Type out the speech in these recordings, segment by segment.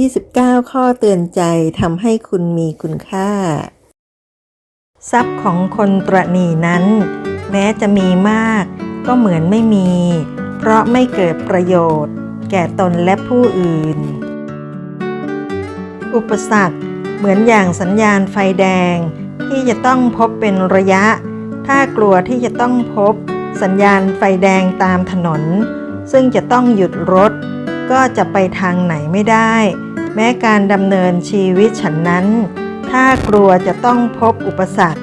29 ข้อเตือนใจทำให้คุณมีคุณค่า ทรัพย์ของคนตรณีนั้น แม้จะมีมาก ก็เหมือนไม่มี เพราะไม่เกิดประโยชน์ แก่ตนและผู้อื่น อุปสรรคเหมือนอย่างสัญญาณไฟแดง ที่จะต้องพบเป็นระยะ ถ้ากลัวที่จะต้องพบ สัญญาณไฟแดงตามถนน ซึ่งจะต้องหยุดรถ ก็จะไปทางไหนไม่ได้ แม้การดำเนินชีวิตฉันนั้น ถ้ากลัวจะต้องพบอุปสรรค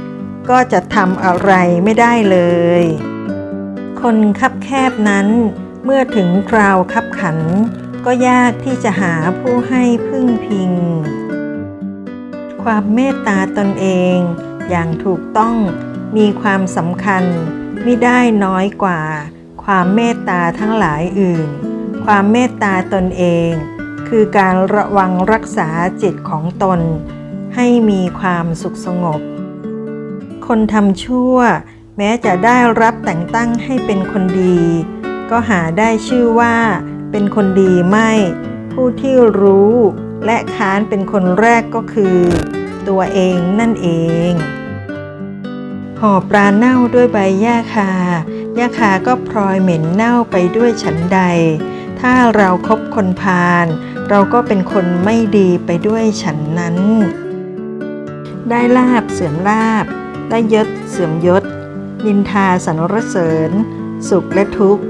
ก็จะทำอะไรไม่ได้เลย คนคับแคบนั้น เมื่อถึงคราวคับขัน ก็ยากที่จะหาผู้ให้พึ่งพิง ความเมตตาตนเองอย่างถูกต้องมีความสำคัญไม่ได้น้อยกว่าความเมตตาทั้งหลายอื่น ความเมตตาตนเอง คือการระวังรักษาจิตของตน ให้มีความสุขสงบ คนทำชั่ว แม้จะได้รับแต่งตั้งให้เป็นคนดี ก็หาได้ชื่อว่า เป็นคนดีไม่ ผู้ที่รู้และค้านเป็นคนแรกก็คือ ตัวเองนั่นเองห่อปลาเน่าด้วยใบหญ้าคาหญ้าคาก็พลอยเหม็นเน่าไปด้วยฉันใด ถ้าเราครบคนพาลเราก็เป็นคนไม่ดีไปด้วยฉันนั้น ได้ลาบเสื่อมลาบ ได้ยศเสื่อมยศ นินทาสรรเสริญ สุขและทุกข์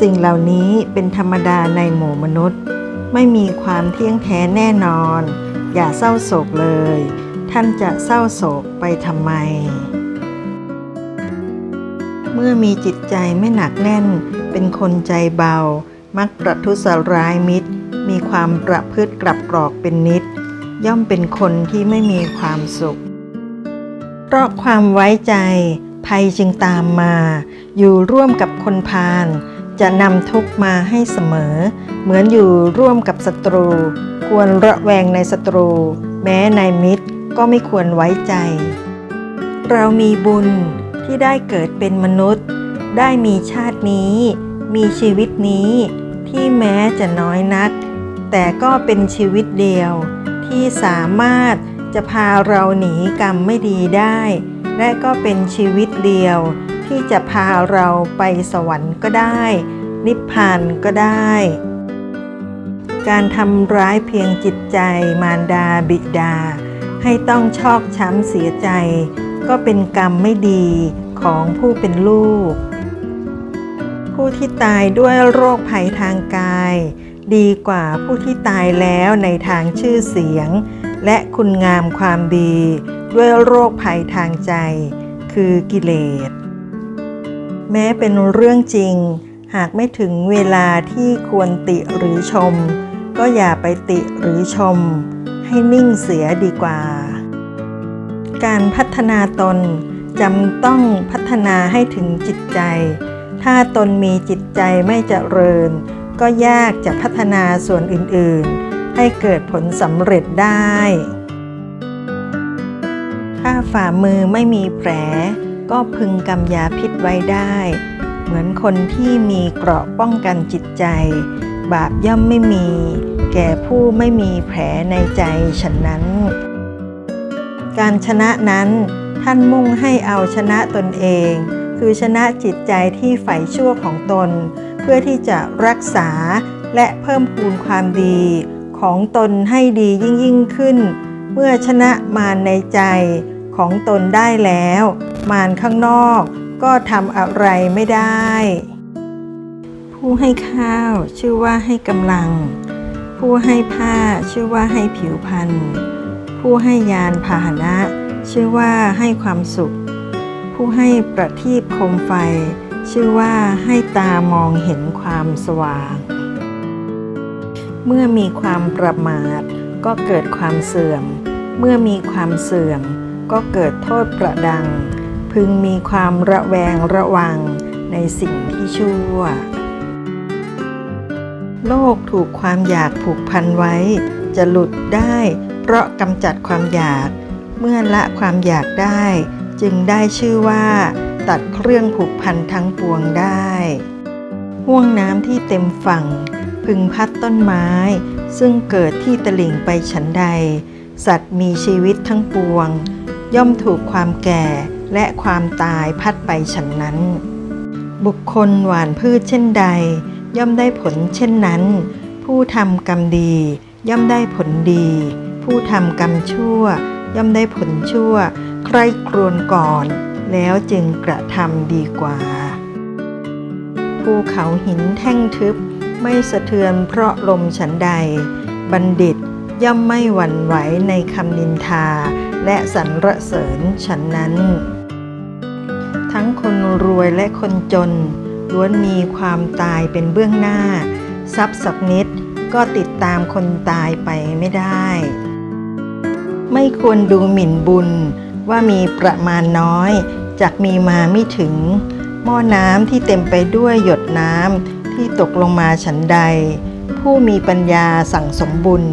สิ่งเหล่านี้เป็นธรรมดาในหมู่มนุษย์ ไม่มีความเที่ยงแท้แน่นอน อย่าเศร้าโศกเลย ท่านจะเศร้าโศกไปทำไม เมื่อมีจิตใจไม่หนักแน่นเป็นคนใจเบา มักประทุษร้ายมิตร มีความประพฤติกลับกรอกเป็นนิด ย่อมเป็นคนที่ไม่มีความสุข เพราะความไว้ใจ ภัยจึงตามมา อยู่ร่วมกับคนพาลจะนำทุกมาให้เสมอ เหมือนอยู่ร่วมกับศัตรู ควรระแวงในศัตรู แม้ในมิตรก็ไม่ควรไว้ใจ เรามีบุญที่ได้เกิดเป็นมนุษย์ ได้มีชาตินี้ มีชีวิตนี้ ที่แม้จะน้อยนัก แต่ก็เป็นชีวิตเดียว ที่สามารถจะพาเราหนีกรรมไม่ดีได้ และก็เป็นชีวิตเดียว ที่จะพาเราไปสวรรค์ก็ได้ นิพพานก็ได้ การทำร้ายเพียงจิตใจมารดาบิดา ให้ต้องชอกช้ำเสียใจ ก็เป็นกรรมไม่ดีของผู้เป็นลูก ผู้ที่ตายด้วยโรคภัยทางกาย ดีกว่าผู้ที่ตายแล้วในทางชื่อเสียง และคุณงามความดี ด้วยโรคภัยทางใจ คือกิเลส แม้เป็นเรื่องจริง หากไม่ถึงเวลาที่ควรติหรือชม ก็อย่าไปติหรือชม ให้นิ่งเสียดีกว่า การพัฒนาตนจำต้องพัฒนาให้ถึงจิตใจ ถ้าตนมีจิตใจไม่เจริญ ก็ยากจะพัฒนาส่วนอื่นๆ ให้เกิดผลสำเร็จได้ ถ้าฝ่ามือไม่มีแผล ก็พึงกำยาพิษไว้ได้ เหมือนคนที่มีเกราะป้องกันจิตใจ บาปย่อมไม่มี แก่ผู้ไม่มีแผลในใจฉะนั้น การชนะนั้นท่านมุ่งให้เอาชนะตนเอง คือชนะจิตใจที่ใฝ่ชั่วของตน เพื่อที่จะรักษาและเพิ่มพูนความดีของตนให้ดียิ่งยิ่งขึ้น เมื่อชนะมารในใจของตนได้แล้ว มารข้างนอกก็ทำอะไรไม่ได้ ผู้ให้ข้าวชื่อว่าให้กำลัง ผู้ให้ผ้าชื่อว่าให้ผิวพรรณผู้ให้ยานพาหนะ ชื่อว่าให้ความสุข ผู้ให้ประทีปโคมไฟ ชื่อว่าให้ตามองเห็นความสว่าง เมื่อมีความประมาท ก็เกิดความเสื่อม เมื่อมีความเสื่อม ก็เกิดโทษประดัง พึงมีความระแวงระวังในสิ่งที่ชั่ว โลกถูกความอยากผูกพันไว้ จะหลุดได้ เพราะกำจัดความอยาก เมื่อละความอยากได้ จึงได้ชื่อว่า ตัดเครื่องผูกพันทั้งปวงได้ห่วงน้ำที่เต็มฝั่ง พึงพัดต้นไม้ ซึ่งเกิดที่ตลิ่งไปฉันใด สัตว์มีชีวิตทั้งปวง ย่อมถูกความแก่และความตายพัดไปฉันนั้น บุคคลหวานพืชเช่นใด ย่อมได้ผลเช่นนั้น ผู้ทำกรรมดี ย่อมได้ผลดี ผู้ทำกรรมชั่ว ย่อมได้ผลชั่ว ครครวญก่อน แล้วจึงกระทำดีกว่า ภูเขาหินแท่งทึบไม่สะเทือนเพราะลมฉันใด บัณฑิตย่อมไม่หวั่นไหวในคำนินทา และสรรเสริญฉันนั้น ทั้งคนรวยและคนจนล้วนมีความตายเป็นเบื้องหน้า ทรัพย์สักนิดก็ติดตามคนตายไปไม่ได้ ไม่ควรดูหมิ่นบุญ ว่ามีประมาณน้อยจากมีมาไม่ถึง หม้อน้ำที่เต็มไปด้วยหยดน้ำที่ตกลงมาฉันใด ผู้มีปัญญาสั่งสมบุญ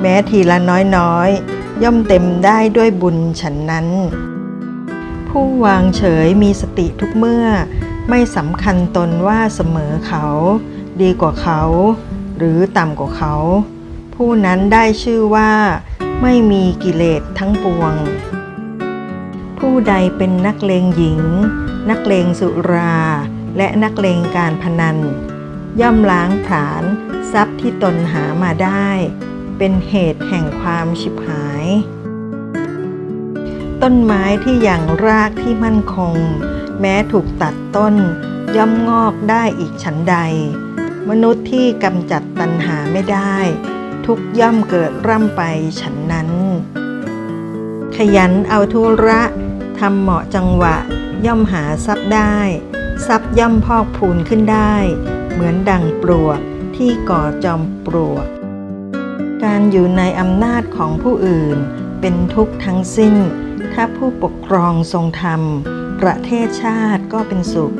แม้ทีละน้อยๆ ย่อมเต็มได้ด้วยบุญฉันนั้น ผู้วางเฉยมีสติทุกเมื่อ ไม่สำคัญตนว่าเสมอเขา ดีกว่าเขา หรือต่ำกว่าเขา ผู้นั้นได้ชื่อว่า ไม่มีกิเลสทั้งปวง ผู้ใดเป็นนักเลงหญิง นักเลงสุรา และนักเลงการพนัน ย่อมล้างผลาญทรัพย์ที่ตนหามาได้ เป็นเหตุแห่งความฉิบหาย ต้นไม้ที่อย่างรากที่มั่นคง แม้ถูกตัดต้น ย่อมงอกได้อีกฉันใด มนุษย์ที่กำจัดตัณหาไม่ได้ ทุกย่อมเกิดร่ำไปฉันนั้นขยันเอาธุระ ทำเหมาะจังหวะ ย่อมหาทรัพย์ได้ ทรัพย์ย่อมพอกพูนขึ้นได้ เหมือนดังปลวกที่ก่อจอมปลวก การอยู่ในอำนาจของผู้อื่น เป็นทุกข์ทั้งสิ้น ถ้าผู้ปกครองทรงธรรม ประเทศชาติก็เป็นสุข